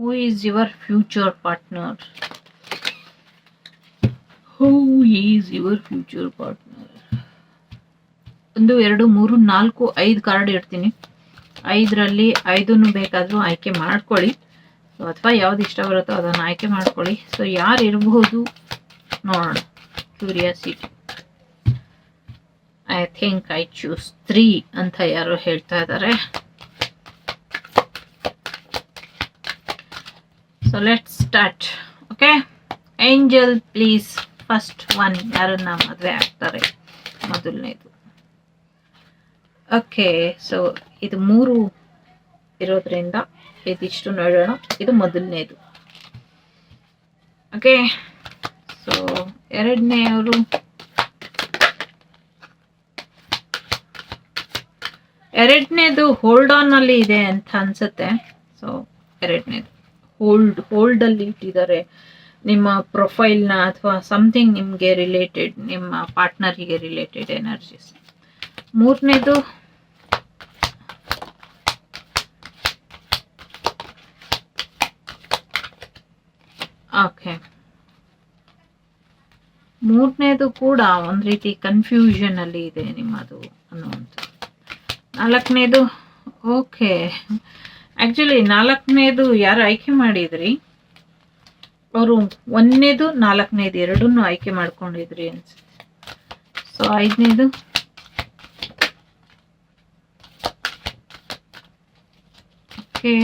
Who is your future partner who is your future partner ಒಂದು, ಎರಡು, ಮೂರು, ನಾಲ್ಕು, ಐದು ಕಾರ್ಡ್ ಇಡ್ತೀನಿ. ಐದರಲ್ಲಿ ಐದನ್ನು ಬೇಕಾದರೂ ಆಯ್ಕೆ ಮಾಡ್ಕೊಳ್ಳಿ. ಸೊ ಅಥವಾ ಯಾವ್ದು ಇಷ್ಟ ಬರುತ್ತೋ ಅದನ್ನು ಆಯ್ಕೆ ಮಾಡ್ಕೊಳ್ಳಿ. ಸೊ ಯಾರು ಇರಬಹುದು ನೋಡೋಣ. Curiosity I think I choose three ಅಂತ ಯಾರೋ ಹೇಳ್ತಾ ಇದ್ದಾರೆ so let start okay angel please first one ಯಾರನ್ನ ಮದುವೆ ಆಗ್ತಾರೆ? ಮೊದಲನೇದು. ಓಕೆ ಸೊ ಇದು ಮೂರು ಇರೋದ್ರಿಂದ ಇದಿಷ್ಟು ನೋಡೋಣ. ಇದು ಮೊದಲನೇದು. ಓಕೆ ಸೊ ಎರಡನೆಯವರು ಎರಡನೇದು ಹೋಲ್ಡ್ ಆನ್ ಅಲ್ಲಿ ಇದೆ ಅಂತ ಅನ್ಸುತ್ತೆ. ಸೊ ಎರಡನೇದು. ಹೋಲ್ಡ್ ಹೋಲ್ಡ್ ಅಲ್ಲಿ ಇಟ್ಟಿದ್ದಾರೆ. ನಿಮ್ಮ ಪ್ರೊಫೈಲ್ನ ಅಥವಾ ಸಮಥಿಂಗ್ ನಿಮಗೆ ರಿಲೇಟೆಡ್ ನಿಮ್ಮ ಪಾರ್ಟ್ನರಿಗೆ ರಿಲೇಟೆಡ್ ಎನರ್ಜೀಸ್ ಮೂರನೇದು ಓಕೆ ಮೂರನೇದು ಕೂಡ ಒಂದು ರೀತಿ ಕನ್ಫ್ಯೂಷನ್ ಅಲ್ಲಿ ಇದೆ ನಿಮ್ಮದು ಅನ್ನುವಂಥದ್ದು. ನಾಲ್ಕನೇದು ಓಕೆ ಆ್ಯಕ್ಚುಲಿ ನಾಲ್ಕನೇದು ಯಾರು ಆಯ್ಕೆ ಮಾಡಿದ್ರಿ? ಅವರು ಒಂದನೇದು, ನಾಲ್ಕನೇದು ಎರಡನ್ನೂ ಆಯ್ಕೆ ಮಾಡ್ಕೊಂಡಿದ್ರಿ ಅನ್ಸುತ್ತೆ ಸೊ ಐದನೇದು? ಓಕೆ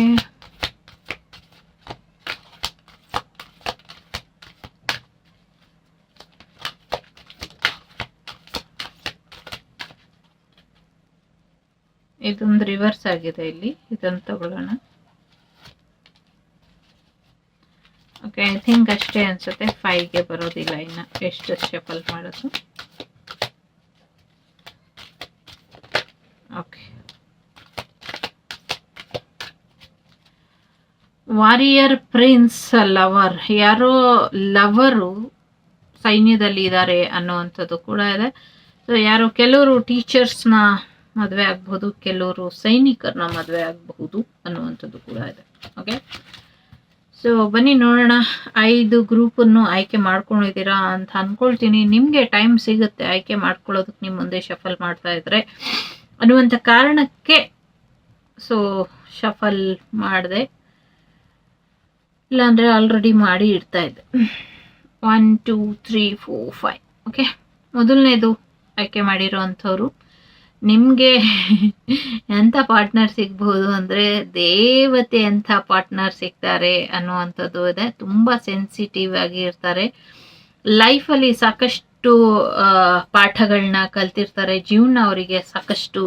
ಇದೊಂದು ರಿವರ್ಸ್ ಆಗಿದೆ ಇಲ್ಲಿ. ಇದನ್ನು ತಗೊಳ್ಳೋಣ. ಓಕೆ ಐ ಥಿಂಕ್ ಅಷ್ಟೇ ಅನ್ಸುತ್ತೆ. ಫೈವ್ಗೆ ಬರೋದಿಲ್ಲ ಇನ್ನು. ಎಷ್ಟು ಶಫಲ್ ಮಾಡೋದು? ಓಕೆ ವಾರಿಯರ್ ಪ್ರಿನ್ಸ್ ಲವರ್ ಯಾರೋ ಲವರು ಸೈನ್ಯದಲ್ಲಿ ಇದ್ದಾರೆ ಅನ್ನೋವಂಥದ್ದು ಕೂಡ ಇದೆ. ಸೊ ಯಾರೋ ಕೆಲವರು ಟೀಚರ್ಸ್ನ ಮದುವೆ ಆಗಬಹುದು, ಕೆಲವರು ಸೈನಿಕರನ್ನ ಮದುವೆ ಆಗಬಹುದು ಅನ್ನುವಂಥದ್ದು ಕೂಡ ಇದೆ. ಓಕೆ ಸೊ ಬನ್ನಿ ನೋಡೋಣ, ಐದು ಗ್ರೂಪನ್ನು ಆಯ್ಕೆ ಮಾಡ್ಕೊಂಡಿದ್ದೀರಾ ಅಂತ ಅಂದ್ಕೊಳ್ತೀನಿ ನಿಮಗೆ ಟೈಮ್ ಸಿಗುತ್ತೆ ಆಯ್ಕೆ ಮಾಡ್ಕೊಳ್ಳೋದಕ್ಕೆ ನಿಮ್ಮ ಮುಂದೆ ಶಫಲ್ ಮಾಡ್ತಾ ಇದ್ರೆ. ಅನ್ನುವಂಥ ಕಾರಣಕ್ಕೆ ಸೊ ಶಫಲ್ ಮಾಡಿದೆ. ಇಲ್ಲಾಂದರೆ ಆಲ್ರೆಡಿ ಮಾಡಿ ಇಡ್ತಾ ಇದ್ದೆ. One two three four five okay ಮೊದಲನೇದು ಆಯ್ಕೆ ಮಾಡಿರೋ ಅಂಥವ್ರು ನಿಮಗೆ ಎಂಥ ಪಾರ್ಟ್ನರ್ ಸಿಗ್ಬೋದು ಅಂದರೆ ದೇವತೆ ಎಂಥ ಪಾರ್ಟ್ನರ್ ಸಿಗ್ತಾರೆ ಅನ್ನುವಂಥದ್ದು ಇದೆ. ತುಂಬ ಸೆನ್ಸಿಟಿವ್ ಆಗಿ ಇರ್ತಾರೆ. ಲೈಫಲ್ಲಿ ಸಾಕಷ್ಟು ಪಾಠಗಳನ್ನ ಕಲ್ತಿರ್ತಾರೆ. ಜೀವನ ಅವರಿಗೆ ಸಾಕಷ್ಟು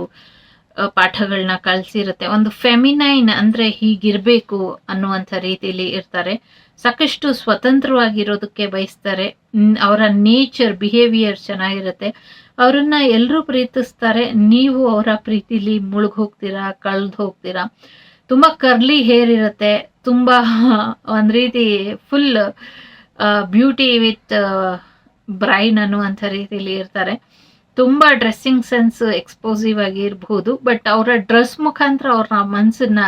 ಪಾಠಗಳನ್ನ ಕಲಿಸಿರುತ್ತೆ. ಒಂದು ಫೆಮಿನೈನ್ ಅಂದರೆ ಹೀಗಿರಬೇಕು ಅನ್ನುವಂಥ ರೀತಿಯಲ್ಲಿ ಇರ್ತಾರೆ. ಸಾಕಷ್ಟು ಸ್ವತಂತ್ರವಾಗಿರೋದಕ್ಕೆ ಬಯಸ್ತಾರೆ. ಅವರ ನೇಚರ್ ಬಿಹೇವಿಯರ್ ಚೆನ್ನಾಗಿರುತ್ತೆ. ಅವರನ್ನ ಎಲ್ಲರೂ ಪ್ರೀತಿಸ್ತಾರೆ. ನೀವು ಅವರ ಪ್ರೀತಿಲಿ ಮುಳುಗ್ ಹೋಗ್ತೀರಾ ಕಳ್ದು ಹೋಗ್ತೀರಾ ತುಂಬ ಕರ್ಲಿ ಹೇರ್ ಇರುತ್ತೆ. ತುಂಬ ಒಂದು ರೀತಿ ಫುಲ್ ಬ್ಯೂಟಿ ವಿತ್ ಬ್ರೈನ್ ಅನ್ನುವಂಥ ರೀತಿಯಲ್ಲಿ ಇರ್ತಾರೆ. ತುಂಬ ಡ್ರೆಸ್ಸಿಂಗ್ ಸೆನ್ಸ್ ಎಕ್ಸ್ಪೋಸಿವ್ ಆಗಿ ಇರಬಹುದು ಬಟ್ ಅವರ ಡ್ರೆಸ್ ಮುಖಾಂತರ ಅವ್ರ ಮನಸ್ಸನ್ನ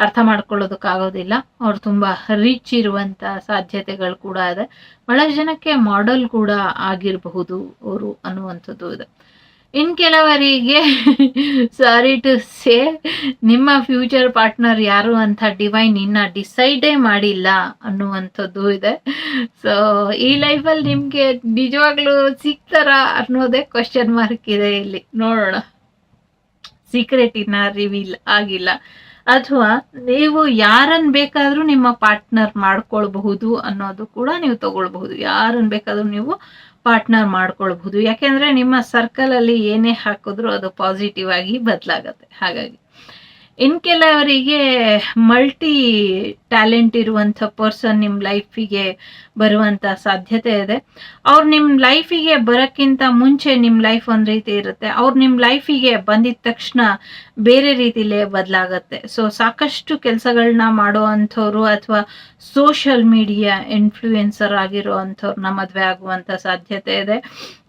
ಅರ್ಥ ಮಾಡ್ಕೊಳ್ಳೋದಕ್ಕಾಗೋದಿಲ್ಲ. ಅವ್ರು ತುಂಬ ರಿಚ್ ಇರುವಂತ ಸಾಧ್ಯತೆಗಳು ಕೂಡ ಇದೆ. ಬಹಳ ಜನಕ್ಕೆ ಮಾಡೆಲ್ ಕೂಡ ಆಗಿರಬಹುದು ಅವರು ಅನ್ನುವಂಥದ್ದು ಇದೆ. ಇನ್ ಕೆಲವರಿಗೆ ಸಾರಿ ಟು ಸೇ ನಿಮ್ಮ ಫ್ಯೂಚರ್ ಪಾರ್ಟ್ನರ್ ಯಾರು ಅಂತ ಡಿವೈನ್ ಇನ್ನ ಡಿಸೈಡೇ ಮಾಡಿಲ್ಲ ಅನ್ನುವಂಥದ್ದು ಇದೆ. ಸೊ ಈ ಲೈಫಲ್ಲಿ ನಿಮಗೆ ನಿಜವಾಗ್ಲೂ ಸಿಗ್ತಾರ ಅನ್ನೋದೇ ಕ್ವಶನ್ ಮಾರ್ಕ್ ಇದೆ ಇಲ್ಲಿ. ನೋಡೋಣ. ಸೀಕ್ರೆಟ್ ಇನ್ನ ರಿವೀಲ್ ಆಗಿಲ್ಲ. ಅಥವಾ ನೀವು ಯಾರನ್ನ ಬೇಕಾದ್ರೂ ನಿಮ್ಮ ಪಾರ್ಟ್ನರ್ ಮಾಡ್ಕೊಳ್ಬಹುದು ಅನ್ನೋದು ಕೂಡ ನೀವು ತಗೊಳ್ಬಹುದು. ಯಾರನ್ನ ಬೇಕಾದ್ರೂ ನೀವು ಪಾರ್ಟ್ನರ್ ಮಾಡ್ಕೊಳ್ಬಹುದು. ಯಾಕೆಂದ್ರೆ ನಿಮ್ಮ ಸರ್ಕಲ್ ಅಲ್ಲಿ ಏನೇ ಹಾಕಿದ್ರು ಅದು ಪಾಸಿಟಿವ್ ಆಗಿ ಬದಲಾಗತ್ತೆ. ಹಾಗಾಗಿ. ಇನ್ ಕೆಲವರಿಗೆ ಮಲ್ಟಿ ಟ್ಯಾಲೆಂಟ್ ಇರುವಂಥ ಪರ್ಸನ್ ನಿಮ್ಮ ಲೈಫಿಗೆ ಬರುವಂಥ ಸಾಧ್ಯತೆ ಇದೆ. ಅವ್ರು ನಿಮ್ಮ ಲೈಫಿಗೆ ಬರೋಕ್ಕಿಂತ ಮುಂಚೆ ನಿಮ್ಮ ಲೈಫ್ ಒಂದು ರೀತಿ ಇರುತ್ತೆ. ಅವ್ರು ನಿಮ್ಮ ಲೈಫಿಗೆ ಬಂದಿದ ತಕ್ಷಣ ಬೇರೆ ರೀತಿಲೇ ಬದಲಾಗತ್ತೆ. ಸೊ ಸಾಕಷ್ಟು ಕೆಲಸಗಳನ್ನ ಮಾಡೋ ಅಂಥವ್ರು ಅಥವಾ ಸೋಷಿಯಲ್ ಮೀಡಿಯಾ ಇನ್ಫ್ಲೂಯೆನ್ಸರ್ ಆಗಿರೋ ಅಂಥವ್ರನ್ನ ಮದುವೆ ಆಗುವಂಥ ಸಾಧ್ಯತೆ ಇದೆ.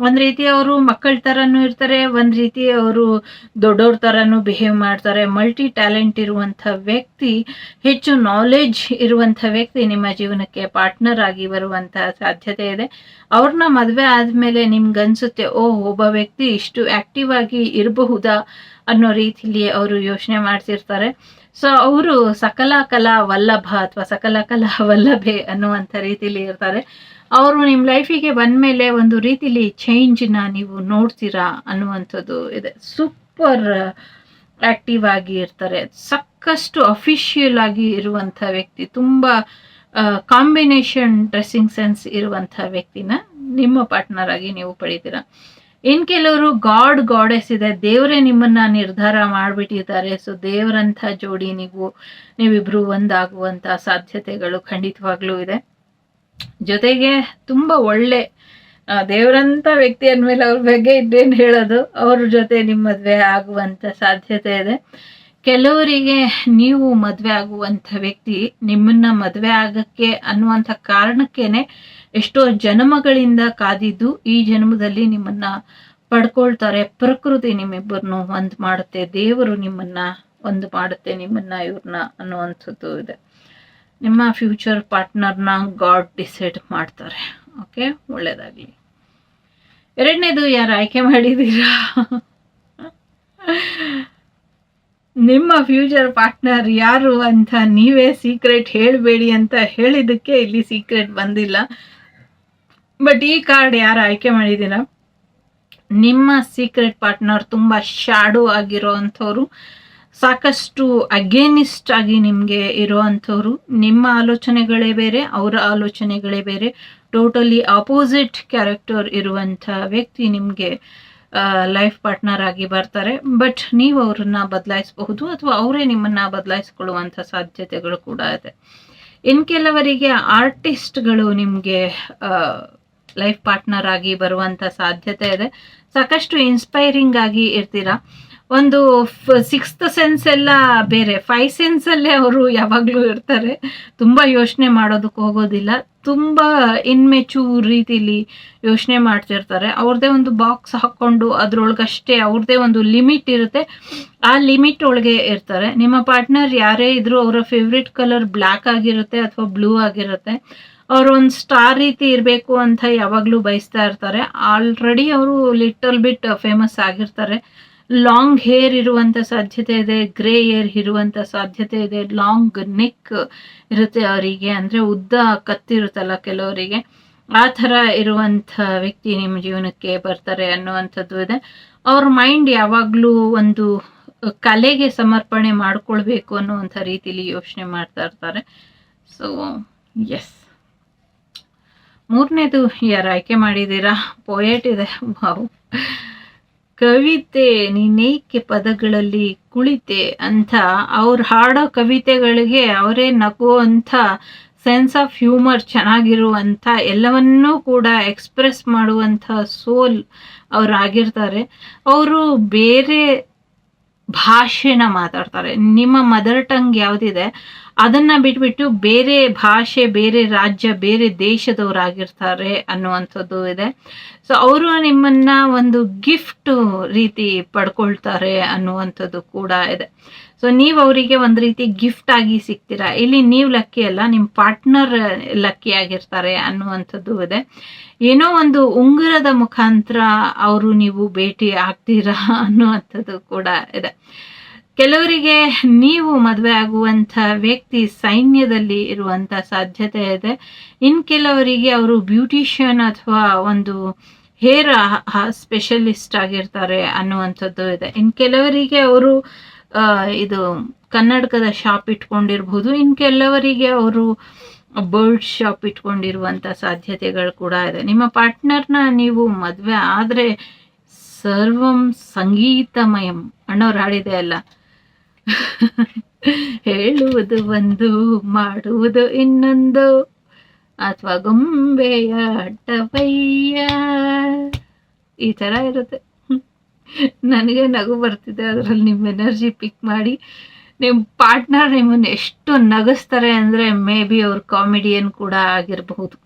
ಒಂದು ರೀತಿ ಅವರು ಮಕ್ಕಳ ಥರನೂ ಇರ್ತಾರೆ, ಒಂದು ರೀತಿ ಅವರು ದೊಡ್ಡವ್ರ ಥರನೂ ಬಿಹೇವ್ ಮಾಡ್ತಾರೆ. ಮಲ್ಟಿ ಟ್ಯಾಲೆಂಟ್ ಇರುವಂಥ ವ್ಯಕ್ತಿ, ಹೆಚ್ಚು ನಾಲೆಡ್ಜ್ ಇರುವಂಥ ವ್ಯಕ್ತಿ ನಿಮ್ಮ ಜೀವನಕ್ಕೆ ಪಾರ್ಟ್ನರ್ ಆಗಿ ಬರುವಂತಹ ಸಾಧ್ಯತೆ ಇದೆ. ಅವ್ರನ್ನ ಮದುವೆ ಆದಮೇಲೆ ನಿಮ್ಗನ್ಸುತ್ತೆ ಓ ಒಬ್ಬ ವ್ಯಕ್ತಿ ಇಷ್ಟು ಆಕ್ಟಿವ್ ಆಗಿ ಇರಬಹುದಾ ಅನ್ನೋ ರೀತಿಲಿ ಅವರು ಯೋಚನೆ ಮಾಡ್ತಿರ್ತಾರೆ. ಸೊ ಅವರು ಸಕಲ ಕಲಾ ವಲ್ಲಭ ಅಥವಾ ಸಕಲ ಕಲಾ ವಲ್ಲಭೆ ಅನ್ನುವಂಥ ರೀತಿಲಿ ಇರ್ತಾರೆ. ಅವರು ನಿಮ್ಮ ಲೈಫಿಗೆ ಬಂದಮೇಲೆ ಒಂದು ರೀತಿಲಿ ಚೇಂಜ್ನ ನೀವು ನೋಡ್ತೀರಾ ಅನ್ನುವಂಥದ್ದು ಇದೆ. ಸೂಪರ್ ಆಕ್ಟಿವ್ ಆಗಿ ಇರ್ತಾರೆ. ಸಾಕಷ್ಟು ಅಫಿಷಿಯಲ್ ಆಗಿ ಇರುವಂಥ ವ್ಯಕ್ತಿ, ತುಂಬ ಕಾಂಬಿನೇಷನ್ ಡ್ರೆಸ್ಸಿಂಗ್ ಸೆನ್ಸ್ ಇರುವಂಥ ವ್ಯಕ್ತಿನ ನಿಮ್ಮ ಪಾರ್ಟ್ನರ್ ಆಗಿ ನೀವು ಪಡಿತೀರಾ. ಇನ್ ಕೆಲವರು ಗಾಡ್ ಗಾಡೆಸ್ ಇದೆ, ದೇವರೇ ನಿಮ್ಮನ್ನ ನಿರ್ಧಾರ ಮಾಡಿಬಿಟ್ಟಿದ್ದಾರೆ. ಸೊ ದೇವರಂಥ ಜೋಡಿ ನೀವು, ನೀವಿಬ್ರು ಒಂದಾಗುವಂತ ಸಾಧ್ಯತೆಗಳು ಖಂಡಿತವಾಗ್ಲೂ ಇದೆ. ಜೊತೆಗೆ ತುಂಬಾ ಒಳ್ಳೆ ದೇವರಂತ ವ್ಯಕ್ತಿ ಅಂದಮೇಲೆ ಅವ್ರ ಬಗ್ಗೆ ಇದ್ದೇನು ಹೇಳೋದು? ಅವ್ರ ಜೊತೆ ನಿಮ್ಮ ಮದುವೆ ಆಗುವಂಥ ಸಾಧ್ಯತೆ ಇದೆ. ಕೆಲವರಿಗೆ ನೀವು ಮದುವೆ ಆಗುವಂಥ ವ್ಯಕ್ತಿ ನಿಮ್ಮನ್ನ ಮದುವೆ ಆಗಕ್ಕೆ ಅನ್ನುವಂಥ ಕಾರಣಕ್ಕೇನೆ ಎಷ್ಟೋ ಜನ್ಮಗಳಿಂದ ಕಾದಿದ್ದು ಈ ಜನ್ಮದಲ್ಲಿ ನಿಮ್ಮನ್ನ ಪಡ್ಕೊಳ್ತಾರೆ. ಪ್ರಕೃತಿ ನಿಮ್ಮಿಬ್ಬರನ್ನು ಒಂದು ಮಾಡುತ್ತೆ. ದೇವರು ನಿಮ್ಮನ್ನ ಒಂದು ಮಾಡುತ್ತೆ. ನಿಮ್ಮನ್ನ, ಇವ್ರನ್ನ ಅನ್ನುವಂಥದ್ದು ಇದೆ. ನಿಮ್ಮ ಫ್ಯೂಚರ್ ಪಾರ್ಟ್ನರ್ನ ಗಾಡ್ ಡಿಸೈಡ್ ಮಾಡ್ತಾರೆ. ಓಕೆ? ಒಳ್ಳೇದಾಗಲಿ. ಎರಡನೇದು ಯಾರು ಆಯ್ಕೆ ಮಾಡಿದ್ದೀರಾ? ನಿಮ್ಮ ಫ್ಯೂಚರ್ ಪಾರ್ಟ್ನರ್ ಯಾರು ಅಂತ ನೀವೇ ಸೀಕ್ರೆಟ್ ಹೇಳಬೇಡಿ ಅಂತ ಹೇಳಿದ್ದಕ್ಕೆ ಇಲ್ಲಿ ಸೀಕ್ರೆಟ್ ಬಂದಿಲ್ಲ. ಬಟ್ ಈ ಕಾರ್ಡ್ ಯಾರು ಆಯ್ಕೆ ಮಾಡಿದ್ದೀರಾ? ನಿಮ್ಮ ಸೀಕ್ರೆಟ್ ಪಾರ್ಟ್ನರ್ ತುಂಬ ಶಾಡೋ ಆಗಿರೋ ಅಂಥವ್ರು. ಸಾಕಷ್ಟು ಅಗೇನಿಸ್ಟ್ ಆಗಿ ನಿಮಗೆ ಇರುವಂಥವ್ರು, ನಿಮ್ಮ ಆಲೋಚನೆಗಳೇ ಬೇರೆ, ಅವರ ಆಲೋಚನೆಗಳೇ ಬೇರೆ. ಟೋಟಲಿ ಆಪೋಸಿಟ್ ಕ್ಯಾರೆಕ್ಟರ್ ಇರುವಂಥ ವ್ಯಕ್ತಿ ನಿಮಗೆ ಲೈಫ್ ಪಾರ್ಟ್ನರ್ ಆಗಿ ಬರ್ತಾರೆ. ಬಟ್ ನೀವು ಅವ್ರನ್ನ ಬದಲಾಯಿಸಬಹುದು ಅಥವಾ ಅವರೇ ನಿಮ್ಮನ್ನ ಬದಲಾಯಿಸ್ಕೊಳ್ಳುವಂಥ ಸಾಧ್ಯತೆಗಳು ಕೂಡ ಇದೆ. ಇನ್ ಕೆಲವರಿಗೆ ಆರ್ಟಿಸ್ಟ್ಗಳು ನಿಮಗೆ ಲೈಫ್ ಪಾರ್ಟ್ನರ್ ಆಗಿ ಬರುವಂಥ ಸಾಧ್ಯತೆ ಇದೆ. ಸಾಕಷ್ಟು ಇನ್ಸ್ಪೈರಿಂಗ್ ಆಗಿ ಇರ್ತೀರಾ? ಒಂದು ಸಿಕ್ಸ್ತ್ ಸೆನ್ಸ್ ಎಲ್ಲ ಬೇರೆ. ಫೈವ್ ಸೆನ್ಸಲ್ಲೇ ಅವರು ಯಾವಾಗಲೂ ಇರ್ತಾರೆ. ತುಂಬ ಯೋಚನೆ ಮಾಡೋದಕ್ಕೆ ಹೋಗೋದಿಲ್ಲ. ತುಂಬ ಇನ್ಮೆಚೂರ್ ರೀತಿಲಿ ಯೋಚನೆ ಮಾಡ್ತಿರ್ತಾರೆ. ಅವ್ರದ್ದೇ ಒಂದು ಬಾಕ್ಸ್ ಹಾಕ್ಕೊಂಡು ಅದ್ರೊಳಗಷ್ಟೇ ಅವ್ರದ್ದೇ ಒಂದು ಲಿಮಿಟ್ ಇರುತ್ತೆ. ಆ ಲಿಮಿಟ್ ಒಳಗೆ ಇರ್ತಾರೆ. ನಿಮ್ಮ ಪಾರ್ಟ್ನರ್ ಯಾರೇ ಇದ್ರೂ ಅವರ ಫೇವ್ರೆಟ್ ಕಲರ್ ಬ್ಲ್ಯಾಕ್ ಆಗಿರುತ್ತೆ ಅಥವಾ ಬ್ಲೂ ಆಗಿರುತ್ತೆ. ಅವ್ರು ಒಂದು ಸ್ಟಾರ್ ರೀತಿ ಇರಬೇಕು ಅಂತ ಯಾವಾಗಲೂ ಬಯಸ್ತಾ ಇರ್ತಾರೆ. ಆಲ್ರೆಡಿ ಅವರು ಲಿಟಲ್ ಬಿಟ್ ಫೇಮಸ್ ಆಗಿರ್ತಾರೆ. ಲಾಂಗ್ ಹೇರ್ ಇರುವಂಥ ಸಾಧ್ಯತೆ ಇದೆ ಗ್ರೇ ಹೇರ್ ಇರುವಂಥ ಸಾಧ್ಯತೆ ಇದೆ ಲಾಂಗ್ ನೆಕ್ ಇರುತ್ತೆ ಅವರಿಗೆ, ಅಂದ್ರೆ ಉದ್ದ ಕತ್ತಿರುತ್ತಲ್ಲ ಕೆಲವರಿಗೆ. ಆ ಥರ ಇರುವಂಥ ವ್ಯಕ್ತಿ ನಿಮ್ಮ ಜೀವನಕ್ಕೆ ಬರ್ತಾರೆ ಅನ್ನುವಂಥದ್ದು ಇದೆ. ಅವ್ರ ಮೈಂಡ್ ಯಾವಾಗಲೂ ಒಂದು ಕಲೆಗೆ ಸಮರ್ಪಣೆ ಮಾಡ್ಕೊಳ್ಬೇಕು ಅನ್ನುವಂಥ ರೀತಿಲಿ ಯೋಚನೆ ಮಾಡ್ತಾ ಇರ್ತಾರೆ. ಸೊ ಎಸ್ ಮೂರನೇದು ಯಾರು ಆಯ್ಕೆ ಮಾಡಿದ್ದೀರಾ? ಪೊಯೆಟ್ ಇದೆ, ವಾವ್. ಕವಿತೆ ನೀನೇಕೆ ಪದಗಳಲ್ಲಿ ಕುಳಿತೆ ಅಂತ ಅವ್ರು ಹಾಡೋ ಕವಿತೆಗಳಿಗೆ ಅವರೇ ನಗುವಂಥ ಸೆನ್ಸ್ ಆಫ್ ಹ್ಯೂಮರ್ ಚೆನ್ನಾಗಿರುವಂಥ ಎಲ್ಲವನ್ನೂ ಕೂಡ ಎಕ್ಸ್ಪ್ರೆಸ್ ಮಾಡುವಂಥ ಸೋಲ್ ಅವರಾಗಿರ್ತಾರೆ ಅವರು ಬೇರೆ ಭಾಷೆನ ಮಾತಾಡ್ತಾರೆ. ನಿಮ್ಮ ಮದರ್ ಟಂಗ್ ಯಾವುದಿದೆ? ಅದನ್ನ ಬಿಟ್ಬಿಟ್ಟು ಬೇರೆ ಭಾಷೆ, ಬೇರೆ ರಾಜ್ಯ, ಬೇರೆ ದೇಶದವರಾಗಿರ್ತಾರೆ ಅನ್ನುವಂಥದ್ದು ಇದೆ. ಸೊ ಅವರು ನಿಮ್ಮನ್ನ ಒಂದು ಗಿಫ್ಟ್ ರೀತಿ ಪಡ್ಕೊಳ್ತಾರೆ ಅನ್ನುವಂಥದ್ದು ಕೂಡ ಇದೆ. ಸೊ ನೀವು ಅವರಿಗೆ ಒಂದು ರೀತಿ ಗಿಫ್ಟ್ ಆಗಿ ಸಿಗ್ತೀರಾ? ಇಲ್ಲಿ ನೀವು ಲಕ್ಕಿ ಅಲ್ಲ ನಿಮ್ಮ ಪಾರ್ಟ್ನರ್ ಲಕ್ಕಿ ಆಗಿರ್ತಾರೆ ಅನ್ನುವಂಥದ್ದು ಇದೆ. ಏನೋ ಒಂದು ಉಂಗುರದ ಮುಖಾಂತರ ಅವರು ನೀವು ಭೇಟಿ ಆಗ್ತೀರಾ ಅನ್ನುವಂಥದ್ದು ಕೂಡ ಇದೆ. ಕೆಲವರಿಗೆ ನೀವು ಮದುವೆ ಆಗುವಂಥ ವ್ಯಕ್ತಿ ಸೈನ್ಯದಲ್ಲಿ ಇರುವಂಥ ಸಾಧ್ಯತೆ ಇದೆ. ಇನ್ ಕೆಲವರಿಗೆ ಅವರು ಬ್ಯೂಟಿಷಿಯನ್ ಅಥವಾ ಒಂದು ಹೇರ್ ಸ್ಪೆಷಲಿಸ್ಟ್ ಆಗಿರ್ತಾರೆ ಅನ್ನುವಂಥದ್ದು ಇದೆ. ಇನ್ ಕೆಲವರಿಗೆ ಅವರು ಇದು ಕನ್ನಡಕದ ಶಾಪ್ ಇಟ್ಕೊಂಡಿರ್ಬೋದು. ಇನ್ ಕೆಲವರಿಗೆ ಅವರು ಬರ್ಡ್ ಶಾಪ್ ಇಟ್ಕೊಂಡಿರುವಂಥ ಸಾಧ್ಯತೆಗಳು ಕೂಡ ಇದೆ. ನಿಮ್ಮ ಪಾರ್ಟ್ನರ್ನ ನೀವು ಮದುವೆ ಆದರೆ ಸರ್ವಂ ಸಂಗೀತಮಯಂ ಅಣ್ಣವ್ರು ಹಾಡಿದೆ ಅಲ್ಲ. ಹೇಳುವುದು ಒಂದು, ಮಾಡುವುದು ಇನ್ನೊಂದು. ಅಥವಾ ಗೊಂಬೆಯ ಅಡ್ಡವಯ್ಯ. ಈ ಥರ ಇರುತ್ತೆ. ನನಗೆ ನಗು ಬರ್ತಿದೆ, ಅದರಲ್ಲಿ ನಿಮ್ಮ ಎನರ್ಜಿ ಪಿಕ್ ಮಾಡಿ. ನಿಮ್ಮ ಪಾರ್ಟ್ನರ್ ನಿಮ್ಮನ್ನು ಎಷ್ಟು ನಗಿಸ್ತಾರೆ ಅಂದರೆ ಮೇ ಬಿ ಅವ್ರ ಕಾಮಿಡಿಯನ್ ಕೂಡ ಆಗಿರಬಹುದು.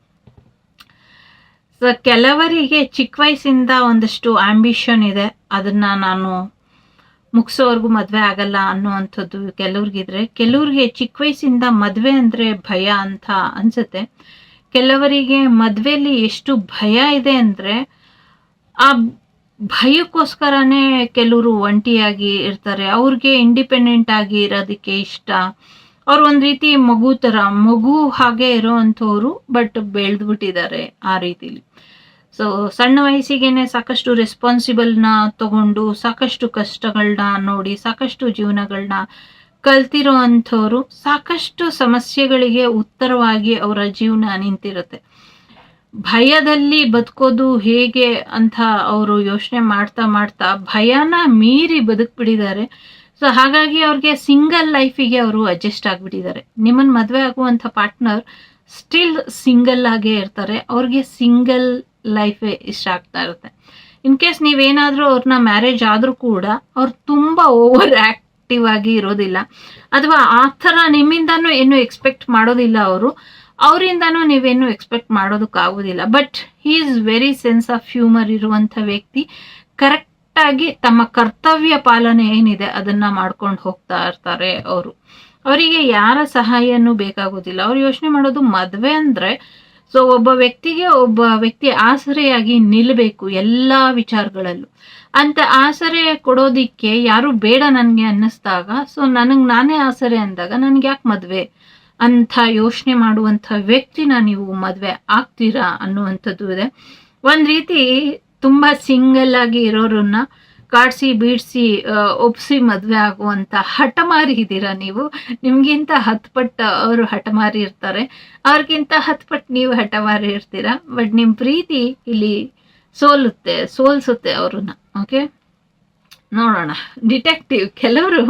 ಸೊ ಕೆಲವರಿಗೆ ಚಿಕ್ಕ ವಯಸ್ಸಿಂದ ಒಂದಷ್ಟು ಆಂಬಿಷನ್ ಇದೆ. ಅದನ್ನು ನಾನು ಮುಗಿಸೋವರೆಗೂ ಮದುವೆ ಆಗಲ್ಲ ಅನ್ನುವಂಥದ್ದು ಕೆಲವ್ರಿಗಿದ್ರೆ, ಕೆಲವ್ರಿಗೆ ಚಿಕ್ಕ ವಯಸ್ಸಿಂದ ಮದುವೆ ಅಂದರೆ ಭಯ ಅಂತ ಅನಿಸುತ್ತೆ. ಕೆಲವರಿಗೆ ಮದುವೆಯಲ್ಲಿ ಎಷ್ಟು ಭಯ ಇದೆ ಅಂದರೆ, ಆ ಭಯಕ್ಕೋಸ್ಕರನೇ ಕೆಲವರು ಒಂಟಿಯಾಗಿ ಇರ್ತಾರೆ. ಅವ್ರಿಗೆ ಇಂಡಿಪೆಂಡೆಂಟ್ ಆಗಿ ಇರೋದಕ್ಕೆ ಇಷ್ಟ. ಅವ್ರು ಒಂದು ರೀತಿ ಮಗು ಥರ ಮಗು ಹಾಗೆ ಇರೋ ಅಂಥವ್ರು ಬಟ್ ಬೆಳೆದ್ಬಿಟ್ಟಿದ್ದಾರೆ ಆ ರೀತಿಲಿ. ಸೊ ಸಣ್ಣ ವಯಸ್ಸಿಗೇನೆ ಸಾಕಷ್ಟು ರೆಸ್ಪಾನ್ಸಿಬಲ್ನ ತಗೊಂಡು, ಸಾಕಷ್ಟು ಕಷ್ಟಗಳನ್ನ ನೋಡಿ, ಸಾಕಷ್ಟು ಜೀವನಗಳನ್ನ ಕಲ್ತಿರೋ ಅಂಥವ್ರು ಸಾಕಷ್ಟು ಸಮಸ್ಯೆಗಳಿಗೆ ಉತ್ತರವಾಗಿ ಅವರ ಜೀವನ ನಿಂತಿರುತ್ತೆ. ಭಯದಲ್ಲಿ ಬದುಕೋದು ಹೇಗೆ ಅಂತ ಅವರು ಯೋಚನೆ ಮಾಡ್ತಾ ಮಾಡ್ತಾ ಭಯನ ಮೀರಿ ಬದುಕ್ಬಿಟ್ಟಿದ್ದಾರೆ. ಸೊ ಹಾಗಾಗಿ ಅವ್ರಿಗೆ ಸಿಂಗಲ್ ಲೈಫಿಗೆ ಅವರು ಅಡ್ಜಸ್ಟ್ ಆಗಿಬಿಟ್ಟಿದ್ದಾರೆ. ನಿಮ್ಮನ್ನು ಮದುವೆ ಆಗುವಂಥ ಪಾರ್ಟ್ನರ್ ಸ್ಟಿಲ್ ಸಿಂಗಲ್ ಆಗೇ ಇರ್ತಾರೆ. ಅವ್ರಿಗೆ ಸಿಂಗಲ್ ಲೈಫೇ ಇಷ್ಟ ಆಗ್ತಾ ಇರುತ್ತೆ. ಇನ್ ಕೇಸ್ ನೀವೇನಾದರೂ ಅವ್ರನ್ನ ಮ್ಯಾರೇಜ್ ಆದರೂ ಕೂಡ ಅವ್ರು ತುಂಬ ಓವರ್ ಆ್ಯಕ್ಟಿವ್ ಆಗಿ ಇರೋದಿಲ್ಲ. ಅಥವಾ ಆ ಥರ ನಿಮ್ಮಿಂದನೂ ಏನು ಎಕ್ಸ್ಪೆಕ್ಟ್ ಮಾಡೋದಿಲ್ಲ ಅವರು, ಅವರಿಂದನೂ ನೀವೇನು expect ಮಾಡೋದಕ್ಕಾಗೋದಿಲ್ಲ. But he is very sense of humour ಇರುವಂಥ ವ್ಯಕ್ತಿ ಕರೆಕ್ಟಾಗಿ ತಮ್ಮ ಕರ್ತವ್ಯ ಪಾಲನೆ ಏನಿದೆ ಅದನ್ನ ಮಾಡ್ಕೊಂಡು ಹೋಗ್ತಾ ಇರ್ತಾರೆ ಅವರು. ಅವರಿಗೆ ಯಾರ ಸಹಾಯನೂ ಬೇಕಾಗೋದಿಲ್ಲ. ಅವ್ರು ಯೋಚನೆ ಮಾಡೋದು ಮದುವೆ ಅಂದರೆ ಸೊ ಒಬ್ಬ ವ್ಯಕ್ತಿಗೆ ಒಬ್ಬ ವ್ಯಕ್ತಿ ಆಸರೆಯಾಗಿ ನಿಲ್ಲಬೇಕು ಎಲ್ಲ ವಿಚಾರಗಳಲ್ಲೂ. ಅಂತ ಆಸರೆ ಕೊಡೋದಿಕ್ಕೆ ಯಾರು ಬೇಡ ನನಗೆ ಅನ್ನಿಸ್ದಾಗ ಸೊ ನನಗೆ ನಾನೇ ಆಸರೆ ಅಂದಾಗ ನನಗೆ ಯಾಕೆ ಮದುವೆ? ಅಂತ ಯೋಚನೆ ಮಾಡುವಂಥ ವ್ಯಕ್ತಿನ ನೀವು ಮದುವೆ ಆಗ್ತೀರಾ ಅನ್ನುವಂಥದ್ದು ಇದೆ. ಒಂದು ರೀತಿ ತುಂಬ ಸಿಂಗಲ್ ಆಗಿ ಇರೋರನ್ನ ಕಾಡಿಸಿ, ಬೀಡ್ಸಿ ಒಪ್ಸಿ ಮದುವೆ ಆಗುವಂಥ ಹಠಮಾರಿ ಇದ್ದೀರಾ ನೀವು? ನಿಮಗಿಂತ ಹತ್ತು ಪಟ್ಟು ಅವರು ಹಠಮಾರಿ ಇರ್ತಾರೆ. ಅವ್ರಿಗಿಂತ ಹತ್ತು ಪಟ್ಟು ನೀವು ಹಠಮಾರಿ ಇರ್ತೀರಾ? ಬಟ್ ನಿಮ್ಮ ಪ್ರೀತಿ ಇಲ್ಲಿ ಸೋಲುತ್ತೆ, ಸೋಲ್ಸುತ್ತೆ ಅವ್ರನ್ನ ಓಕೆ ನೋಡೋಣ. ಡಿಟೆಕ್ಟಿವ್, ಕೆಲವರು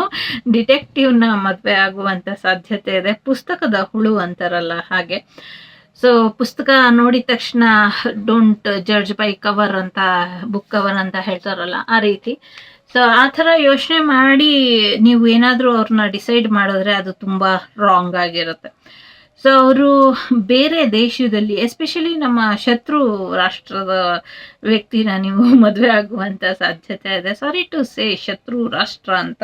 ಡಿಟೆಕ್ಟಿವ್ನ ಮದುವೆ ಆಗುವಂಥ ಸಾಧ್ಯತೆ ಇದೆ. ಪುಸ್ತಕದ ಹುಳು ಅಂತಾರಲ್ಲ ಹಾಗೆ. ಸೊ ಪುಸ್ತಕ ನೋಡಿದ ತಕ್ಷಣ ಡೋಂಟ್ ಜಡ್ಜ್ ಬೈ ಕವರ್ ಅಂತ ಬುಕ್ ಕವರ್ ಅಂತ ಹೇಳ್ತಾರಲ್ಲ, ಆ ರೀತಿ. ಸೊ ಆ ಥರ ಯೋಚನೆ ಮಾಡಿ ನೀವು ಏನಾದರೂ ಅವ್ರನ್ನ ಡಿಸೈಡ್ ಮಾಡಿದ್ರೆ ಅದು ತುಂಬ ರಾಂಗ್ ಆಗಿರುತ್ತೆ. ಸೊ ಅವರು ಬೇರೆ ದೇಶದಲ್ಲಿ ಎಸ್ಪೆಷಲಿ ನಮ್ಮ ಶತ್ರು ರಾಷ್ಟ್ರದ ವ್ಯಕ್ತಿನ ನೀವು ಮದುವೆ ಆಗುವಂಥ ಸಾಧ್ಯತೆ ಇದೆ. ಸಾರಿ ಟು ಸೇ ಶತ್ರು ರಾಷ್ಟ್ರ ಅಂತ.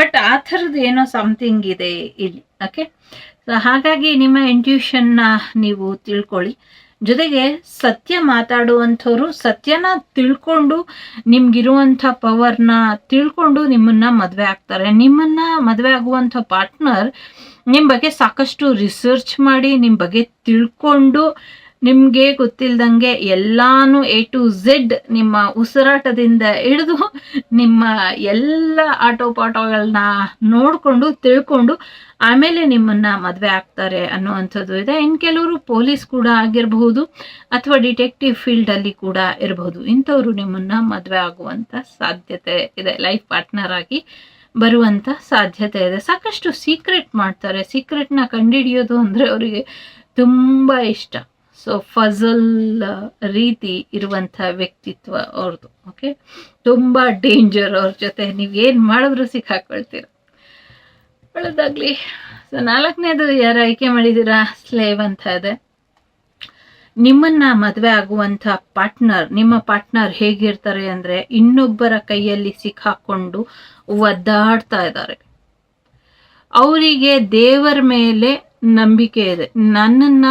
ಬಟ್ ಆ ಥರದ್ದು ಏನೋ ಸಮಥಿಂಗ್ ಇದೆ ಇಲ್ಲಿ ಓಕೆ ಸೊ ಹಾಗಾಗಿ ನಿಮ್ಮ ಇಂಟ್ಯೂಷನ್ನ ನೀವು ತಿಳ್ಕೊಳ್ಳಿ. ಜೊತೆಗೆ ಸತ್ಯ ಮಾತಾಡುವಂಥವ್ರು ಸತ್ಯನ ತಿಳ್ಕೊಂಡು ನಿಮ್ಗಿರುವಂಥ ಪವರ್ನ ತಿಳ್ಕೊಂಡು ನಿಮ್ಮನ್ನ ಮದುವೆ ಆಗ್ತಾರೆ. ನಿಮ್ಮನ್ನ ಮದುವೆ ಆಗುವಂಥ ಪಾರ್ಟ್ನರ್ ನಿಮ್ಮ ಬಗ್ಗೆ ಸಾಕಷ್ಟು ರಿಸರ್ಚ್ ಮಾಡಿ ನಿಮ್ಮ ಬಗ್ಗೆ ತಿಳ್ಕೊಂಡು ನಿಮಗೆ ಗೊತ್ತಿಲ್ದಂಗೆ ಎಲ್ಲಾನು ಎ ಟು ಝೆಡ್ ನಿಮ್ಮ ಉಸಿರಾಟದಿಂದ ಹಿಡಿದು ನಿಮ್ಮ ಎಲ್ಲ ಆಟೋಪಾಟೋಗಳನ್ನ ನೋಡಿಕೊಂಡು, ತಿಳ್ಕೊಂಡು ಆಮೇಲೆ ನಿಮ್ಮನ್ನ ಮದುವೆ ಆಗ್ತಾರೆ ಅನ್ನುವಂಥದ್ದು ಇದೆ. ಇನ್ನು ಕೆಲವರು ಪೊಲೀಸ್ ಕೂಡ ಆಗಿರಬಹುದು ಅಥವಾ ಡಿಟೆಕ್ಟಿವ್ ಫೀಲ್ಡಲ್ಲಿ ಕೂಡ ಇರಬಹುದು. ಇಂಥವರು ನಿಮ್ಮನ್ನ ಮದುವೆ ಆಗುವಂಥ ಸಾಧ್ಯತೆ ಇದೆ. ಲೈಫ್ ಪಾರ್ಟ್ನರ್ ಆಗಿ ಬರುವಂಥ ಸಾಧ್ಯತೆ ಇದೆ. ಸಾಕಷ್ಟು ಸೀಕ್ರೆಟ್ ಮಾಡ್ತಾರೆ. ಸೀಕ್ರೆಟ್ನ ಕಂಡುಹಿಡಿಯೋದು ಅಂದರೆ ಅವರಿಗೆ ತುಂಬ ಇಷ್ಟ. ಸೊ ಫಜಲ್ ರೀತಿ ಇರುವಂಥ ವ್ಯಕ್ತಿತ್ವ ಅವ್ರದ್ದು ಓಕೆ ತುಂಬ ಡೇಂಜರ್ ಅವ್ರ ಜೊತೆ ನೀವು ಏನು ಮಾಡಿದ್ರು ಸಿಕ್ಕಾಕೊಳ್ತೀರ. ಒಳ್ಳೆದಾಗ್ಲಿ. ಸೊ ನಾಲ್ಕನೇದು ಯಾರು ಆಯ್ಕೆ ಮಾಡಿದ್ದೀರಾ ಸ್ಲೇವ್ ಅಂತ ಇದೆ. ನಿಮ್ಮನ್ನ ಮದುವೆ ಆಗುವಂಥ ಪಾರ್ಟ್ನರ್ ನಿಮ್ಮ ಪಾರ್ಟ್ನರ್ ಹೇಗಿರ್ತಾರೆ ಅಂದರೆ ಇನ್ನೊಬ್ಬರ ಕೈಯಲ್ಲಿ ಸಿಕ್ಕಾಕೊಂಡು ಒದ್ದಾಡ್ತಾ ಇದ್ದಾರೆ. ಅವರಿಗೆ ದೇವರ ಮೇಲೆ ನಂಬಿಕೆ ಇದೆ. ನನ್ನನ್ನ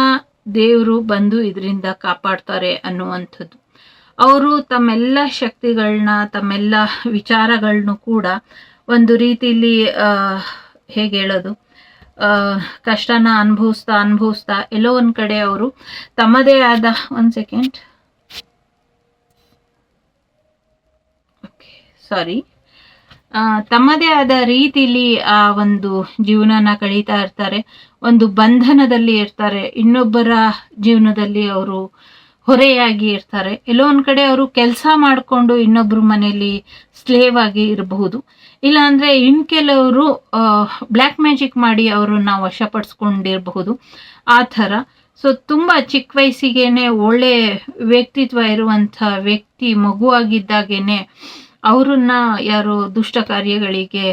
ದೇವರು ಬಂದು ಇದರಿಂದ ಕಾಪಾಡ್ತಾರೆ ಅನ್ನುವಂಥದ್ದು. ಅವರು ತಮ್ಮೆಲ್ಲ ಶಕ್ತಿಗಳನ್ನ ತಮ್ಮೆಲ್ಲ ವಿಚಾರಗಳನ್ನೂ ಕೂಡ ಒಂದು ರೀತಿಲಿ ಹೇಗೆ ಹೇಳೋದು? ಕಷ್ಟನ ಅನುಭವಿಸ್ತಾ ಅನುಭವಿಸ್ತಾ ಎಲ್ಲೋ ಒಂದು ಕಡೆ ಅವರು ತಮ್ಮದೇ ಆದ, ಒಂದು ಸೆಕೆಂಡ್ ಓಕೆ ಸಾರಿ ತಮ್ಮದೇ ಆದ ರೀತಿಲಿ ಆ ಒಂದು ಜೀವನನ ಕಳೀತಾ ಇರ್ತಾರೆ. ಒಂದು ಬಂಧನದಲ್ಲಿ ಇರ್ತಾರೆ. ಇನ್ನೊಬ್ಬರ ಜೀವನದಲ್ಲಿ ಅವರು ಹೊರೆಯಾಗಿ ಇರ್ತಾರೆ. ಎಲ್ಲೋ ಒಂದು ಕಡೆ ಅವರು ಕೆಲಸ ಮಾಡಿಕೊಂಡು ಇನ್ನೊಬ್ಬರ ಮನೆಯಲ್ಲಿ ಸ್ಲೇವ್ ಆಗಿ ಇರಬಹುದು. ಇಲ್ಲಾಂದರೆ ಇನ್ ಕೆಲವರು ಬ್ಲ್ಯಾಕ್ ಮ್ಯಾಜಿಕ್ ಮಾಡಿ ಅವರನ್ನು ವಶಪಡಿಸ್ಕೊಂಡಿರಬಹುದು. ಆ ಥರ. ಸೊ ತುಂಬ ಚಿಕ್ಕ ವಯಸ್ಸಿಗೇನೆ ಒಳ್ಳೆ ವ್ಯಕ್ತಿತ್ವ ಇರುವಂಥ ವ್ಯಕ್ತಿ ಮಗುವಾಗಿದ್ದಾಗೇನೆ ಅವರನ್ನ ಯಾರು ದುಷ್ಟ ಕಾರ್ಯಗಳಿಗೆ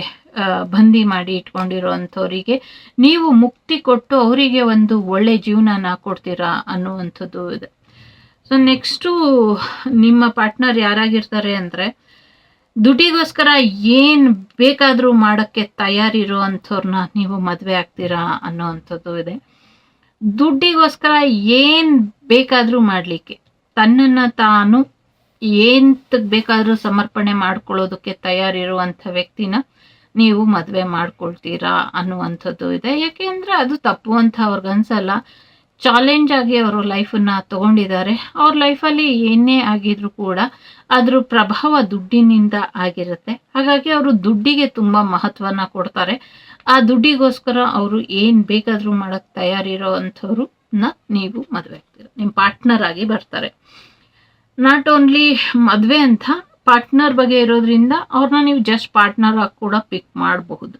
ಬಂದಿ ಮಾಡಿ ಇಟ್ಕೊಂಡಿರೋ ಅಂಥವರಿಗೆ ನೀವು ಮುಕ್ತಿ ಕೊಟ್ಟು ಅವರಿಗೆ ಒಂದು ಒಳ್ಳೆ ಜೀವನನ ಕೊಡ್ತೀರಾ ಅನ್ನುವಂಥದ್ದು ಇದೆ. ಸೊ ನೆಕ್ಸ್ಟು ನಿಮ್ಮ ಪಾರ್ಟ್ನರ್ ಯಾರಾಗಿರ್ತಾರೆ ಅಂದರೆ, ದುಡ್ಡಿಗೋಸ್ಕರ ಏನು ಬೇಕಾದರೂ ಮಾಡೋಕ್ಕೆ ತಯಾರಿರೋ ಅಂಥವ್ರನ್ನ ನೀವು ಮದುವೆ ಆಗ್ತೀರಾ ಅನ್ನೋವಂಥದ್ದು ಇದೆ. ದುಡ್ಡಿಗೋಸ್ಕರ ಏನು ಬೇಕಾದರೂ ಮಾಡಲಿಕ್ಕೆ ತನ್ನನ್ನು ತಾನು ಏಂತಕ್ಕೆ ಬೇಕಾದರೂ ಸಮರ್ಪಣೆ ಮಾಡ್ಕೊಳ್ಳೋದಕ್ಕೆ ತಯಾರಿರುವಂಥ ವ್ಯಕ್ತಿನ ನೀವು ಮದುವೆ ಮಾಡ್ಕೊಳ್ತೀರಾ ಅನ್ನುವಂಥದ್ದು ಇದೆ. ಯಾಕೆಂದ್ರೆ ಅದು ತಪ್ಪು ಅಂತ ಅವ್ರಿಗನ್ಸಲ್ಲ ಚಾಲೆಂಜ್ ಆಗಿ ಅವರು ಲೈಫನ್ನು ತಗೊಂಡಿದ್ದಾರೆ. ಅವ್ರ ಲೈಫಲ್ಲಿ ಏನೇ ಆಗಿದ್ರು ಕೂಡ ಅದ್ರ ಪ್ರಭಾವ ದುಡ್ಡಿನಿಂದ ಆಗಿರುತ್ತೆ. ಹಾಗಾಗಿ ಅವರು ದುಡ್ಡಿಗೆ ತುಂಬ ಮಹತ್ವನ ಕೊಡ್ತಾರೆ. ಆ ದುಡ್ಡಿಗೋಸ್ಕರ ಅವರು ಏನು ಬೇಕಾದರೂ ಮಾಡೋಕ್ಕೆ ತಯಾರಿರೋ ಅಂಥವ್ರನ್ನ ನೀವು ಮದುವೆ ಆಗ್ತೀರ. ನಿಮ್ಮ ಪಾರ್ಟ್ನರ್ ಆಗಿ ಬರ್ತಾರೆ. ನಾಟ್ ಓನ್ಲಿ ಮದುವೆ ಅಂತ ಪಾರ್ಟ್ನರ್ ಬಗ್ಗೆ ಇರೋದ್ರಿಂದ ಅವ್ರನ್ನ ನೀವು ಜಸ್ಟ್ ಪಾರ್ಟ್ನರ್ ಆಗಿ ಕೂಡ ಪಿಕ್ ಮಾಡಬಹುದು.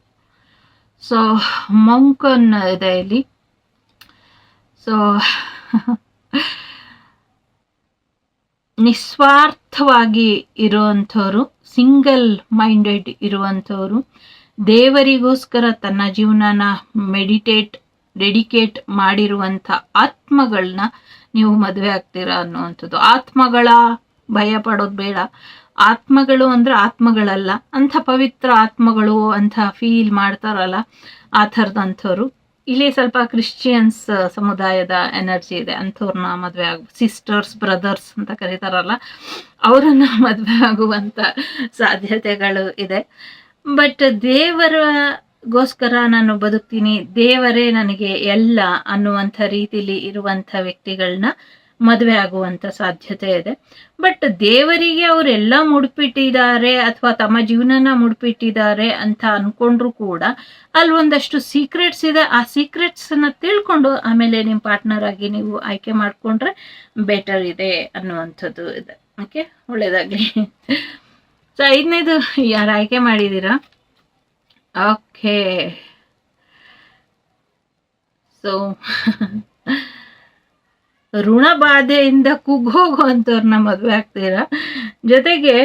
ಸೊ ಮಂಕನ್ ಇದೆ ಇಲ್ಲಿ. ಸೊ ನಿಸ್ವಾರ್ಥವಾಗಿ ಇರುವಂಥವ್ರು ಸಿಂಗಲ್ ಮೈಂಡೆಡ್ ಇರುವಂಥವ್ರು, ದೇವರಿಗೋಸ್ಕರ ತನ್ನ ಜೀವನನ ಮೆಡಿಟೇಟ್ ಡೆಡಿಕೇಟ್ ಮಾಡಿರುವಂಥ ಆತ್ಮಗಳನ್ನ ನೀವು ಮದುವೆ ಆಗ್ತೀರಾ ಅನ್ನುವಂಥದ್ದು. ಆತ್ಮಗಳ ಭಯ ಪಡೋದು ಬೇಡ. ಆತ್ಮಗಳು ಅಂದ್ರೆ ಆತ್ಮಗಳಲ್ಲ. ಅಂಥ ಪವಿತ್ರ ಆತ್ಮಗಳು ಅಂತ ಫೀಲ್ ಮಾಡ್ತಾರಲ್ಲ ಆ ಥರದಂಥವ್ರು ಇಲ್ಲಿ ಸ್ವಲ್ಪ ಕ್ರಿಶ್ಚಿಯನ್ಸ್ ಸಮುದಾಯದ ಎನರ್ಜಿ ಇದೆ. ಅಂಥವ್ರನ್ನ ಮದುವೆ ಆಗ ಸಿಸ್ಟರ್ಸ್ ಬ್ರದರ್ಸ್ ಅಂತ ಕರೀತಾರಲ್ಲ, ಅವರನ್ನ ಮದುವೆ ಆಗುವಂಥ ಸಾಧ್ಯತೆಗಳು ಇದೆ. ಬಟ್ ದೇವರಗೋಸ್ಕರ ನಾನು ಬದುಕ್ತೀನಿ. ದೇವರೇ ನನಗೆ ಎಲ್ಲ ಅನ್ನುವಂಥ ರೀತಿಲಿ ಇರುವಂಥ ವ್ಯಕ್ತಿಗಳನ್ನ ಮದುವೆ ಆಗುವಂಥ ಸಾಧ್ಯತೆ ಇದೆ. ಬಟ್ ದೇವರಿಗೆ ಅವರೆಲ್ಲ ಮುಡ್ಪಿಟ್ಟಿದ್ದಾರೆ ಅಥವಾ ತಮ್ಮ ಜೀವನನ ಮುಡ್ಪಿಟ್ಟಿದ್ದಾರೆ ಅಂತ ಅನ್ಕೊಂಡ್ರು ಕೂಡ ಅಲ್ಲಿ ಒಂದಷ್ಟು ಸೀಕ್ರೆಟ್ಸ್ ಇದೆ. ಆ ಸೀಕ್ರೆಟ್ಸನ್ನು ತಿಳ್ಕೊಂಡು ಆಮೇಲೆ ನಿಮ್ಮ ಪಾರ್ಟ್ನರ್ ಆಗಿ ನೀವು ಆಯ್ಕೆ ಮಾಡಿಕೊಂಡ್ರೆ ಬೆಟರ್ ಇದೆ ಅನ್ನುವಂಥದ್ದು ಇದೆ. ಓಕೆ ಒಳ್ಳೇದಾಗಲಿ. ಸೊ ಐದನೇದು ಯಾರು ಆಯ್ಕೆ ಮಾಡಿದ್ದೀರಾ? ಓಕೆ ಸೊ ಋಣ ಬಾಧೆಯಿಂದ ಕುಗ್ಗೋಗುವಂಥವ್ರನ್ನ ಮದುವೆ ಆಗ್ತೀರಾ? ಜೊತೆಗೆ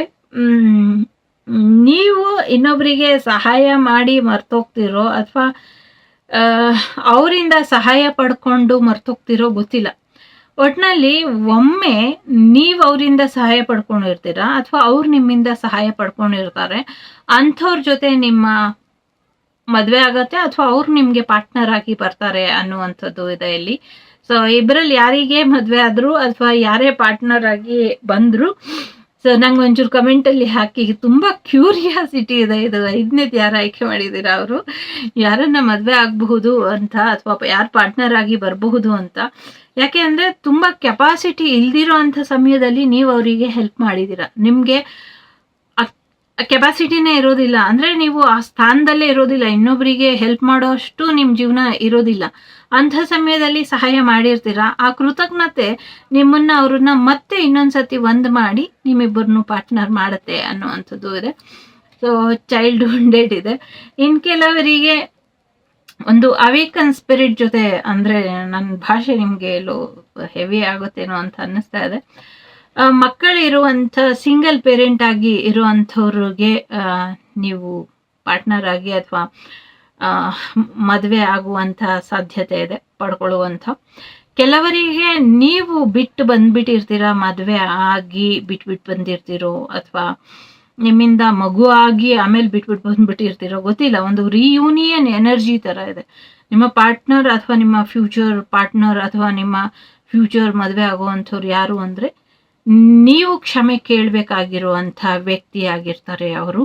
ನೀವು ಇನ್ನೊಬ್ಬರಿಗೆ ಸಹಾಯ ಮಾಡಿ ಮರ್ತೋಗ್ತಿರೋ ಅಥವಾ ಅವರಿಂದ ಸಹಾಯ ಪಡ್ಕೊಂಡು ಮರ್ತೋಗ್ತಿರೋ ಗೊತ್ತಿಲ್ಲ. ಒಟ್ನಲ್ಲಿ ಒಮ್ಮೆ ನೀವು ಅವರಿಂದ ಸಹಾಯ ಪಡ್ಕೊಂಡಿರ್ತೀರಾ ಅಥವಾ ಅವ್ರು ನಿಮ್ಮಿಂದ ಸಹಾಯ ಪಡ್ಕೊಂಡಿರ್ತಾರೆ, ಅಂಥವ್ರ ಜೊತೆ ನಿಮ್ಮ ಮದುವೆ ಆಗತ್ತೆ ಅಥವಾ ಅವ್ರು ನಿಮ್ಗೆ ಪಾರ್ಟ್ನರ್ ಆಗಿ ಬರ್ತಾರೆ ಅನ್ನುವಂಥದ್ದು ಇದೆ ಇಲ್ಲಿ. ಸೊ ಇಬ್ಬರಲ್ಲಿ ಯಾರಿಗೆ ಮದುವೆ ಆದ್ರು ಅಥವಾ ಯಾರೇ ಪಾರ್ಟ್ನರ್ ಆಗಿ ಬಂದ್ರು ಸೊ ನಂಗೆ ಒಂಚೂರು ಕಮೆಂಟಲ್ಲಿ ಹಾಕಿ ತುಂಬಾ ಕ್ಯೂರಿಯಾಸಿಟಿ ಇದೆ ಇದು. ಐದನೇದು ಯಾರು ಆಯ್ಕೆ ಮಾಡಿದ್ದೀರಾ ಅವರು? ಯಾರನ್ನ ಮದುವೆ ಆಗಬಹುದು ಅಂತ ಅಥವಾ ಯಾರು ಪಾರ್ಟ್ನರ್ ಆಗಿ ಬರಬಹುದು ಅಂತ. ಯಾಕೆ ಅಂದರೆ ತುಂಬಾ ಕೆಪಾಸಿಟಿ ಇಲ್ದಿರೋ ಅಂಥ ಸಮಯದಲ್ಲಿ ನೀವು ಅವರಿಗೆ ಹೆಲ್ಪ್ ಮಾಡಿದ್ದೀರಾ. ನಿಮಗೆ ಕೆಪಾಸಿಟಿನೇ ಇರೋದಿಲ್ಲ. ಅಂದ್ರೆ ನೀವು ಆ ಸ್ಥಾನದಲ್ಲೇ ಇರೋದಿಲ್ಲ. ಇನ್ನೊಬ್ಬರಿಗೆ ಹೆಲ್ಪ್ ಮಾಡೋ ಅಷ್ಟು ನಿಮ್ಮ ಜೀವನ ಇರೋದಿಲ್ಲ. ಅಂಥ ಸಮಯದಲ್ಲಿ ಸಹಾಯ ಮಾಡಿರ್ತೀರಾ? ಆ ಕೃತಜ್ಞತೆ ನಿಮ್ಮನ್ನ ಅವ್ರನ್ನ ಮತ್ತೆ ಇನ್ನೊಂದ್ಸತಿ ಒಂದ್ ಮಾಡಿ ನಿಮ್ಮಿಬ್ಬರನ್ನು ಪಾರ್ಟ್ನರ್ ಮಾಡುತ್ತೆ ಅನ್ನುವಂಥದ್ದು ಇದೆ. ಸೊ ಚೈಲ್ಡ್ ಹುಂಡೆಡ್ ಇದೆ. ಇನ್ ಕೆಲವರಿಗೆ ಒಂದು ಅವೇಕನ್ ಸ್ಪಿರಿಟ್ ಜೊತೆ ಅಂದ್ರೆ ನನ್ನ ಭಾಷೆ ನಿಮಗೆ ಎಲ್ಲೋ ಹೆವಿ ಆಗುತ್ತೇನೋ ಅಂತ ಅನ್ನಿಸ್ತಾ ಇದೆ. ಮಕ್ಕಳಿರುವಂಥ ಸಿಂಗಲ್ ಪೇರೆಂಟ್ ಆಗಿ ಇರುವಂಥವ್ರಿಗೆ ನೀವು ಪಾರ್ಟ್ನರ್ ಆಗಿ ಅಥವಾ ಮದುವೆ ಆಗುವಂಥ ಸಾಧ್ಯತೆ ಇದೆ, ಪಡ್ಕೊಳ್ಳುವಂಥ. ಕೆಲವರಿಗೆ ನೀವು ಬಿಟ್ಟು ಬಂದ್ಬಿಟ್ಟಿರ್ತೀರ, ಮದುವೆ ಆಗಿ ಬಿಟ್ಬಿಟ್ಟು ಬಂದಿರ್ತೀರೋ, ಅಥವಾ ನಿಮ್ಮಿಂದ ಮಗು ಆಗಿ ಆಮೇಲೆ ಬಿಟ್ಬಿಟ್ಟು ಬಂದ್ಬಿಟ್ಟಿರ್ತೀರೋ, ಗೊತ್ತಿಲ್ಲ. ಒಂದು ರಿಯೂನಿಯನ್ ಎನರ್ಜಿ ಥರ ಇದೆ. ನಿಮ್ಮ ಪಾರ್ಟ್ನರ್ ಅಥವಾ ನಿಮ್ಮ ಫ್ಯೂಚರ್ ಪಾರ್ಟ್ನರ್ ಅಥವಾ ನಿಮ್ಮ ಫ್ಯೂಚರ್ ಮದುವೆ ಆಗುವಂಥವ್ರು ಯಾರು ಅಂದರೆ ನೀವು ಕ್ಷಮೆ ಕೇಳಬೇಕಾಗಿರುವಂಥ ವ್ಯಕ್ತಿಯಾಗಿರ್ತಾರೆ ಅವರು.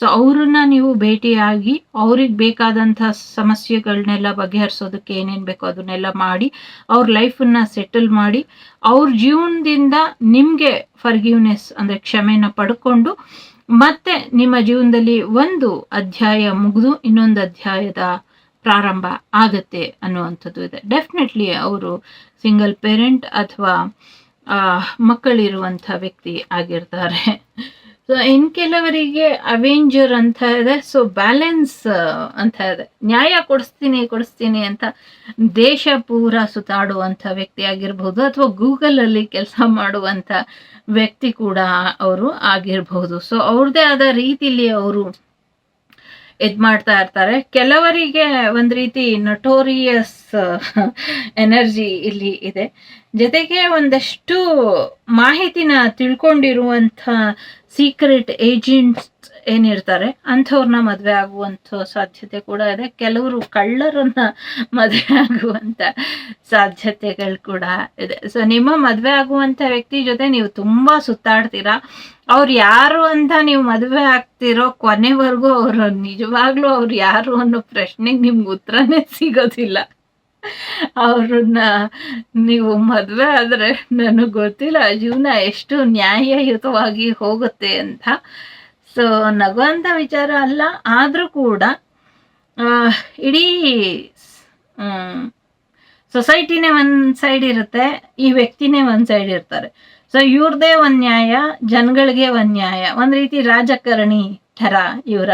ಸೊ ಅವ್ರನ್ನ ನೀವು ಭೇಟಿಯಾಗಿ ಅವ್ರಿಗೆ ಬೇಕಾದಂಥ ಸಮಸ್ಯೆಗಳನ್ನೆಲ್ಲ ಬಗೆಹರಿಸೋದಕ್ಕೆ ಏನೇನು ಬೇಕೋ ಅದನ್ನೆಲ್ಲ ಮಾಡಿ, ಅವ್ರ ಲೈಫನ್ನ ಸೆಟಲ್ ಮಾಡಿ, ಅವ್ರ ಜೀವನದಿಂದ ನಿಮಗೆ ಫರ್ಗಿವ್ನೆಸ್ ಅಂದರೆ ಕ್ಷಮೆನ ಪಡ್ಕೊಂಡು, ಮತ್ತೆ ನಿಮ್ಮ ಜೀವನದಲ್ಲಿ ಒಂದು ಅಧ್ಯಾಯ ಮುಗಿದು ಇನ್ನೊಂದು ಅಧ್ಯಾಯದ ಪ್ರಾರಂಭ ಆಗತ್ತೆ ಅನ್ನುವಂಥದ್ದು ಇದೆ. ಡೆಫಿನೆಟ್ಲಿ ಅವರು ಸಿಂಗಲ್ ಪೇರೆಂಟ್ ಅಥವಾ ಮಕ್ಕಳಿರುವಂಥ ವ್ಯಕ್ತಿ ಆಗಿರ್ತಾರೆ. ಸೊ ಇನ್ ಕೆಲವರಿಗೆ ಅವೆಂಜರ್ ಅಂತ ಇದೆ. ಸೊ ಬ್ಯಾಲೆನ್ಸ್ ಅಂತ ಇದೆ. ನ್ಯಾಯ ಕೊಡಿಸ್ತೀನಿ ಕೊಡಿಸ್ತೀನಿ ಅಂತ ದೇಶ ಪೂರ ಸುತ್ತಾಡುವಂಥ ವ್ಯಕ್ತಿ ಆಗಿರ್ಬೋದು ಅಥವಾ ಗೂಗಲಲ್ಲಿ ಕೆಲಸ ಮಾಡುವಂಥ ವ್ಯಕ್ತಿ ಕೂಡ ಅವರು ಆಗಿರಬಹುದು ಸೊ ಅವ್ರದ್ದೇ ಆದ ರೀತಿಲಿ ಅವರು ಇದು ಮಾಡ್ತಾ ಇರ್ತಾರೆ. ಕೆಲವರಿಗೆ ಒಂದು ರೀತಿ ನಟೋರಿಯಸ್ ಎನರ್ಜಿ ಇಲ್ಲಿ ಇದೆ. ಜೊತೆಗೆ ಒಂದಷ್ಟು ಮಾಹಿತಿನ ತಿಳ್ಕೊಂಡಿರುವಂಥ ಸೀಕ್ರೆಟ್ ಏಜೆಂಟ್ಸ್ ಏನಿರ್ತಾರೆ, ಅಂಥವ್ರನ್ನ ಮದುವೆ ಆಗುವಂಥ ಸಾಧ್ಯತೆ ಕೂಡ ಇದೆ. ಕೆಲವರು ಕಳ್ಳರನ್ನ ಮದುವೆ ಆಗುವಂಥ ಸಾಧ್ಯತೆಗಳು ಕೂಡ ಇದೆ. ಸೊ ನಿಮ್ಮ ಮದುವೆ ಆಗುವಂಥ ವ್ಯಕ್ತಿ ಜೊತೆ ನೀವು ತುಂಬ ಸುತ್ತಾಡ್ತೀರಾ? ಅವ್ರು ಯಾರು ಅಂತ ನೀವು ಮದುವೆ ಆಗ್ತಿರೋ ಕೊನೆವರೆಗೂ ಅವರು ನಿಜವಾಗ್ಲೂ ಅವ್ರು ಯಾರು ಅನ್ನೋ ಪ್ರಶ್ನೆಗೆ ನಿಮ್ಗೆ ಉತ್ತರನೇ ಸಿಗೋದಿಲ್ಲ. ಅವ್ರನ್ನ ನೀವು ಮದುವೆ ಆದರೆ ನನಗೆ ಗೊತ್ತಿಲ್ಲ, ಜೀವನ ಎಷ್ಟು ನ್ಯಾಯಯುತವಾಗಿ ಹೋಗುತ್ತೆ ಅಂತ. ಸೊ ನಗುವಂಥ ವಿಚಾರ ಅಲ್ಲ, ಆದರೂ ಕೂಡ ಇಡೀ ಸೊಸೈಟಿನೇ ಒಂದು ಸೈಡ್ ಇರುತ್ತೆ, ಈ ವ್ಯಕ್ತಿನೇ ಒಂದು ಸೈಡ್ ಇರ್ತಾರೆ. ಸೊ ಇವ್ರದೇ ಒಂದು ನ್ಯಾಯ, ಜನಗಳಿಗೆ ಒಂದು ನ್ಯಾಯ. ಒಂದು ರೀತಿ ರಾಜಕಾರಣಿ ಥರ ಇವರ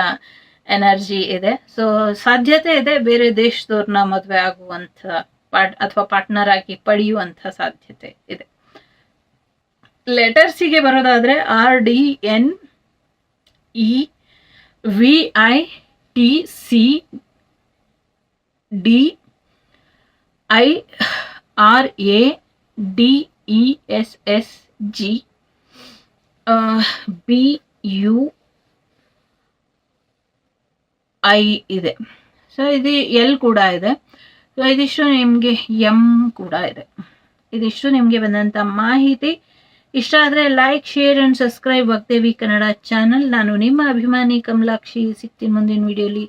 ಎನರ್ಜಿ ಇದೆ. ಸೊ ಸಾಧ್ಯತೆ ಇದೆ ಬೇರೆ ದೇಶದವ್ರನ್ನ ಮದುವೆ ಆಗುವಂಥ ಪಾಟ್, ಅಥವಾ ಪಾರ್ಟ್ನರ್ ಆಗಿ ಪಡೆಯುವಂಥ ಸಾಧ್ಯತೆ ಇದೆ. ಲೆಟರ್ಸಿಗೆ ಬರೋದಾದ್ರೆ R D N E V I T C D I R A D E S S G B U I ಇದೆ. ಸೊ ಇದು ಎಲ್ ಕೂಡ ಇದೆ. ಸೊ ಇದಿಷ್ಟು ನಿಮಗೆ ಎಂ ಕೂಡ ಇದೆ. ಇದಿಷ್ಟು ನಿಮಗೆ ಬಂದಂಥ ಮಾಹಿತಿ. ಇಷ್ಟ ಆದರೆ like share and subscribe Vagdevi Kannada channel ನಾನು ನಿಮ್ಮ ಅಭಿಮಾನಿ ಕಮಲಾಕ್ಷಿ. ಸಿಗ್ತೀನಿ ಮುಂದಿನ ವಿಡಿಯೋಲಿ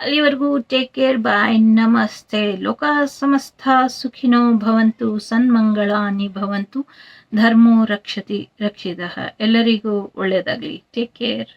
ಅಲ್ಲಿವರೆಗೂ ಟೇಕ್ ಕೇರ್ ಬಾಯ್ ನಮಸ್ತೆ. ಲೋಕ ಸಮಸ್ತ ಸುಖಿನೋ ಭವಂತು, ಸನ್ಮಂಗಳಾನಿ ಭವಂತು. ಧರ್ಮೋ ರಕ್ಷತಿ, ರಕ್ಷಿತ. ಎಲ್ಲರಿಗೂ ಒಳ್ಳೆಯದಾಗಲಿ. Take care